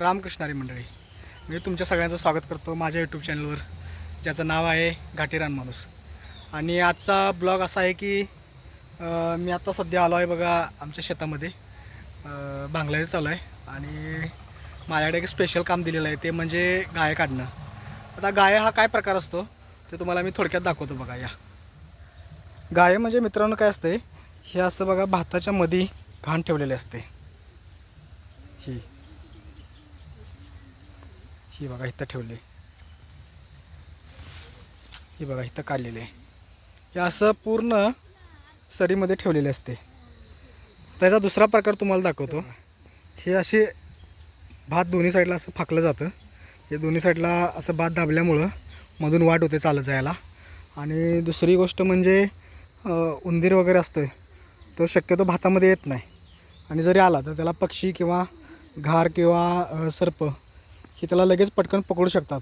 रामकृष्णारी मंडळी मी तुमच्या सगळ्यांचं स्वागत करतो माझ्या यूट्यूब चॅनलवर ज्याचं नाव आहे घाटीरान माणूस. आणि आजचा ब्लॉग असा आहे की अं, मी आत्ता सध्या आलो आहे बघा आमच्या शेतामध्ये. अं, चालू आहे आणि माझ्याकडे एक स्पेशल काम दिलेलं आहे ते म्हणजे गाय काढणं. आता गाय हा काय प्रकार असतो ते तुम्हाला मी थोडक्यात दाखवतो बघा या. गाय म्हणजे मित्रांनो काय असते हे असं बघा भाताच्या मध्ये घाण ठेवलेले असते. ही. ही बघा इथं ठेवले ही बघा इथं काढलेले आहे. हे असं पूर्ण सरीमध्ये ठेवलेले असते. त्याचा दुसरा प्रकार तुम्हाला दाखवतो. हे असे भात दोन्ही साईडला असं फाकलं जातं. हे दोन्ही साईडला असं भात दाबल्यामुळं मधून वाट होते चालत जायला. आणि दुसरी गोष्ट म्हणजे उंदीर वगैरे असतोय तो शक्यतो भातामध्ये येत नाही. आणि जरी आला तर त्याला पक्षी किंवा घार किंवा सर्प की त्याला लगेच पटकन पकडू शकतात.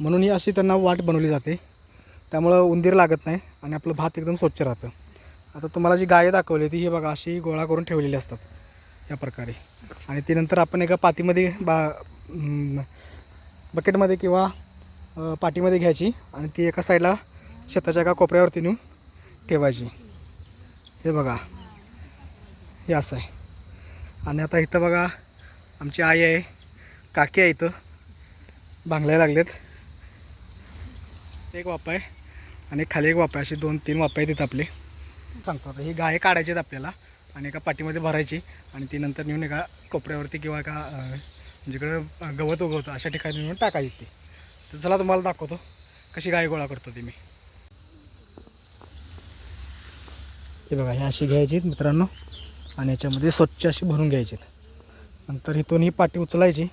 म्हणून ही अशी त्यांना वाट बनवली जाते. त्यामुळं उंदीर लागत नाही आणि आपलं भात एकदम स्वच्छ राहतं. आता तुम्हाला जी गाय दाखवली ती ही बघा अशी गोळा करून ठेवलेली असतात या प्रकारे. आणि ती नंतर आपण एका पातीमध्ये बा बकेटमध्ये किंवा पाटीमध्ये घ्यायची आणि ती एका साईडला शेताच्या एका कोपऱ्यावरती नेऊन ठेवायची. हे बघा हे असं आहे. आणि आता इथं बघा आमची आई आहे. काकी आहे इथं. भांगल्या लागलेत. एक वापा आहे आणि खाली एक वापा असे दोन तीन वापा आहेत तिथं आपले. सांगतो आता ही गाय काढायची आहेत आपल्याला आणि एका पाठीमध्ये भरायची आणि ती नंतर नेऊन एका कोपऱ्यावरती किंवा एका जिकडं म्हणजे गवत उगवतं अशा ठिकाणी नेऊन टाकायची ती. तर चला तुम्हाला दाखवतो कशी गाय गोळा करतो ती मी. हे बघा हे अशी घ्यायची मित्रांनो आणि याच्यामध्ये स्वच्छ अशी भरून घ्यायची नंतर इथून ही पाटी उचलायची.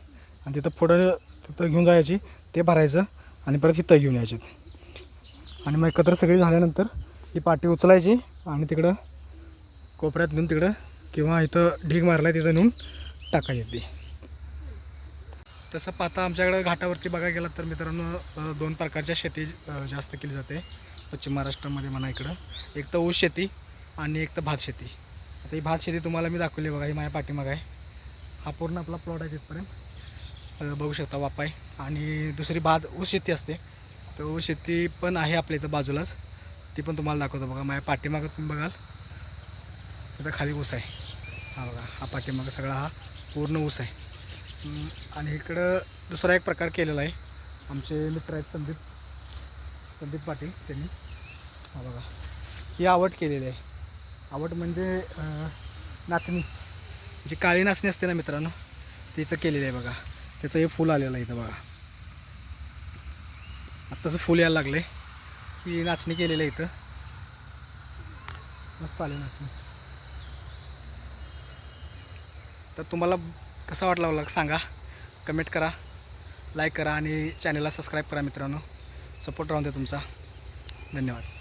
आणि तिथं पुढं तिथं घेऊन जायची ते भरायचं आणि परत इथं घेऊन यायचे. आणि मग एकत्र सगळी झाल्यानंतर ही पाटी उचलायची आणि तिकडं कोपऱ्यात नेऊन तिकडं किंवा इथं ढीग मारला तिथं नेऊन टाकायची ती. तसं पाता आमच्याकडं घाटावरती बघायला गेलात तर मित्रांनो दोन प्रकारच्या शेती जास्त केली जाते. पश्चिम महाराष्ट्रामध्ये म्हणा इकडं. एक तर ऊस शेती आणि एक तर भात शेती. आता ही भात शेती तुम्हाला मी दाखवली बघा ही माझ्या पाठीमाग आहे. हा पूर्ण आपला प्लॉट आहे तिथपर्यंत. बघू शकता वापाय. आणि दुसरी बाद ऊस शेती असते. तर ऊस शेती पण आहे आपल्या इथं बाजूलाच. ती पण तुम्हाला दाखवतो बघा. माझ्या पाठीमागं तुम्ही बघाल. इथं खाली ऊस आहे. हा बघा हा पाठीमागं सगळा हा पूर्ण ऊस आहे. आणि इकडं दुसरा एक प्रकार केलेला आहे. आमचे मित्र आहेत संदीप संदीप पाटील त्यांनी. हा बघा ही आवड केलेली आहे. आवड म्हणजे नाचणी. जी काळी नाचणी असते ना मित्रांनो तिचं केलेलं आहे बघा. त्याचं हे फूल आलेलं आहे इथं बघा. आत्ताचं फूल यायला लागलं आहे ही नाचणी केलेलं आहे इथं. मस्त आले नाचणी. तर तुम्हाला कसा वाटला व्लॉग सांगा. कमेंट करा लाईक करा आणि चॅनलला सबस्क्राईब करा मित्रांनो. सपोर्ट राहून द्या तुमचा. धन्यवाद.